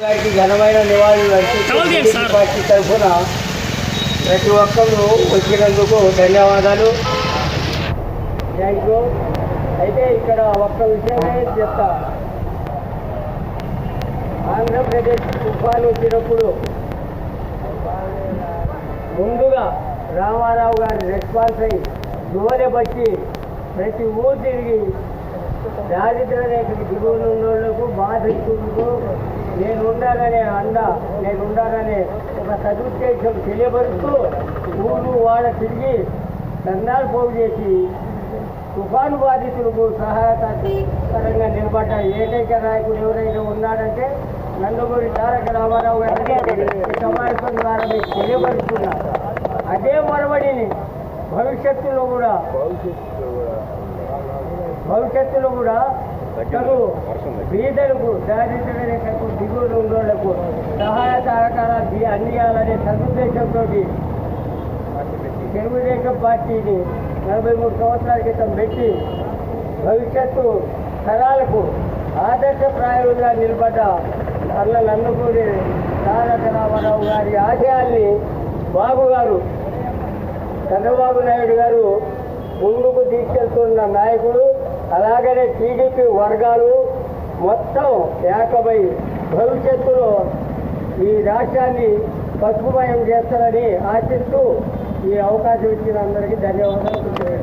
గారికి ఘనమైన నివాళులు అర్పించి. పార్టీ తరఫున ప్రతి ఒక్కరు వచ్చినందుకు ధన్యవాదాలు. థ్యాంక్ యూ అయితే ఇక్కడ ఒక్క విషయమే చెప్తా. ఆంధ్రప్రదేశ్ తుఫాను వచ్చినప్పుడు ముందుగా రామారావు గారి రెస్పాన్స్ అయ్యి దువలె బట్టి ప్రతి ఊరు తిరిగి దారిద్ర రేఖకి దిగువన ఉన్న వాళ్ళకు బాధితులకు నేను ఉండాలనే అండ నేను ఉండాలనే ఒక సదుద్దేశం తెలియబరుస్తూ ఊరు వాడ తిరిగి దండాలు పోగు చేసి తుఫాను బాధితులకు సహాయకరంగా నిలబడ్డ ఏకైక నాయకుడు ఎవరైనా ఉన్నాడంటే నందమూరి తారక రామారావు గారికి ఈ సమావేశం ద్వారా మీకు తెలియపరుస్తున్నా. అదే మరవడిని భవిష్యత్తులో కూడా. భవిష్యత్తులో కూడా తగు బీదలకు దారిద్ర్య రేఖకు దిగువన సహాయ సహకారాలు అందియాలనే సదుద్దేశంతో తెలుగుదేశం పార్టీని నలభై మూడు సంవత్సరాల క్రితం పెట్టి భవిష్యత్తు తరాలకు ఆదర్శప్రాయంగా నిలబడ్డ అల్ల నందుకూరి తారక రామారావు గారి ఆశయాల్ని బాబు గారు చంద్రబాబు నాయుడు గారు ముందుకు తీసుకెళ్తున్న నాయకుడు అలాగనే టీడీపీ వర్గాలు మొత్తం ఏకమై భవిష్యత్తులో ఈ రాష్ట్రాన్ని పసుపుమయం చేస్తారని ఆశిస్తూ ఈ అవకాశం ఇచ్చిన అందరికీ ధన్యవాదాలు.